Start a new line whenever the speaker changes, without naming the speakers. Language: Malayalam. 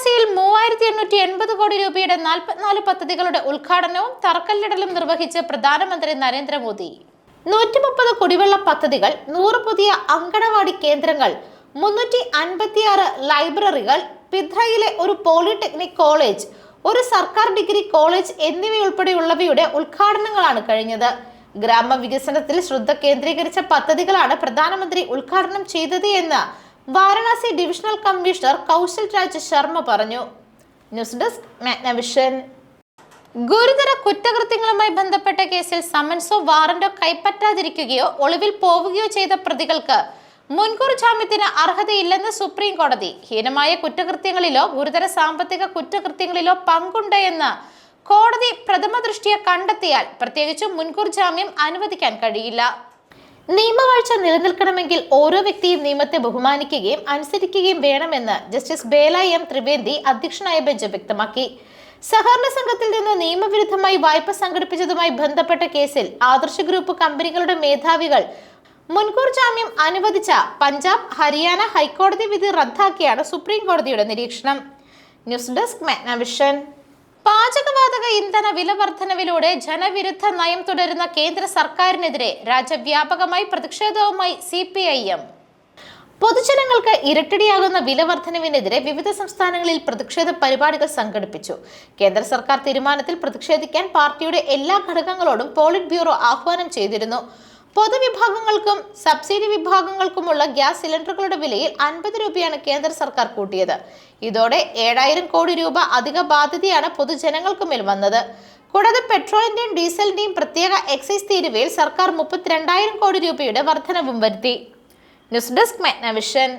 വാരണാസിയിൽ മൂവായിരത്തി എണ്ണൂറ്റി എൺപത് കോടി രൂപയുടെ നാൽപ്പത്തിനാല് പദ്ധതികളുടെ ഉദ്ഘാടനവും തറക്കല്ലിടലും നിർവഹിച്ച് പ്രധാനമന്ത്രി നരേന്ദ്രമോദി. നൂറ്റി മുപ്പത് കുടിവെള്ള പദ്ധതികൾ നൂറ് പുതിയ അങ്കണവാടി കേന്ദ്രങ്ങൾ മുന്നൂറ്റി അൻപത്തിയാറ് ലൈബ്രറികൾ പിദ്രയിലെ ഒരു പോളിടെക്നിക് കോളേജ് ഒരു സർക്കാർ ഡിഗ്രി കോളേജ് എന്നിവയുൾപ്പെടെയുള്ളവയുടെ ഉദ്ഘാടനങ്ങളാണ് കഴിഞ്ഞത്. ഗ്രാമവികസനത്തിൽ ശ്രദ്ധ കേന്ദ്രീകരിച്ച പദ്ധതികളാണ് പ്രധാനമന്ത്രി ഉദ്ഘാടനം ചെയ്തത് എന്ന് വാരണാസി ഡിവിഷണൽ കമ്മീഷണർ കൗശൽ രാജ് ശർമ്മ പറഞ്ഞു. ന്യൂസ് ഡെസ്ക് മാഗ്നവിഷൻ ഗുരുതര കുറ്റകൃത്യങ്ങളുമായി ബന്ധപ്പെട്ട കേസിൽ സമൻസോ വാറന്റോ കൈപ്പറ്റാതിരിക്കുകയോ ഒളിവിൽ പോവുകയോ ചെയ്ത പ്രതികൾക്ക് മുൻകൂർ ജാമ്യത്തിന് അർഹതയില്ലെന്ന് സുപ്രീം കോടതി. ഹീനമായ കുറ്റകൃത്യങ്ങളിലോ ഗുരുതര സാമ്പത്തിക കുറ്റകൃത്യങ്ങളിലോ പങ്കുണ്ട് എന്ന് കോടതി പ്രഥമ ദൃഷ്ടിയെ കണ്ടെത്തിയാൽ പ്രത്യേകിച്ചും മുൻകൂർ ജാമ്യം അനുവദിക്കാൻ കഴിയില്ല. നിയമവാഴ്ച നിലനിൽക്കണമെങ്കിൽ ഓരോ വ്യക്തിയും നിയമത്തെ ബഹുമാനിക്കുകയും അനുസരിക്കുകയും വേണമെന്ന് ജസ്റ്റിസ് ബേല എം ത്രിവേദി അധ്യക്ഷനായ ബെഞ്ച് വ്യക്തമാക്കി. സഹകരണ സംഘത്തിൽ നിന്ന് നിയമവിരുദ്ധമായി വായ്പ സംഘടിപ്പിച്ചതുമായി ബന്ധപ്പെട്ട കേസിൽ ആദർശ ഗ്രൂപ്പ് കമ്പനികളുടെ മേധാവികൾ മുൻകൂർ ജാമ്യം അനുവദിച്ച പഞ്ചാബ് ഹരിയാന ഹൈക്കോടതി വിധി റദ്ദാക്കിയാണ് സുപ്രീം കോടതിയുടെ നിരീക്ഷണം. News desk Magnavision. പാചകവാതക ഇന്ധന വില വർധനവിലൂടെ ജനവിരുദ്ധ നയം തുടരുന്ന കേന്ദ്ര സർക്കാരിനെതിരെ രാജ്യവ്യാപകമായി പ്രതിഷേധവുമായി സി പി ഐ എം. പൊതുജനങ്ങൾക്ക് ഇരട്ടടിയാകുന്ന വില വർധനവിനെതിരെ വിവിധ സംസ്ഥാനങ്ങളിൽ പ്രതിഷേധ പരിപാടികൾ സംഘടിപ്പിച്ചു. കേന്ദ്ര സർക്കാർ തീരുമാനത്തിൽ പ്രതിഷേധിക്കാൻ പാർട്ടിയുടെ എല്ലാ ഘടകങ്ങളോടും പോളിറ്റ് ബ്യൂറോ ആഹ്വാനം ചെയ്തിരുന്നു. പൊതുവിഭാഗങ്ങൾക്കും സബ്സിഡി വിഭാഗങ്ങൾക്കുമുള്ള ഗ്യാസ് സിലിണ്ടറുകളുടെ വിലയിൽ അൻപത് രൂപയാണ് കേന്ദ്ര സർക്കാർ കൂട്ടിയത്. ഇതോടെ ഏഴായിരം കോടി രൂപ അധിക ബാധ്യതയാണ് പൊതുജനങ്ങൾക്ക് മേൽ വന്നത്. കൂടാതെ പെട്രോളിന്റെയും ഡീസലിന്റെയും പ്രത്യേക എക്സൈസ് തീരുവയിൽ സർക്കാർ മുപ്പത്തിരണ്ടായിരം കോടി രൂപയുടെ വർധനവും വരുത്തി. News desk Magnavision.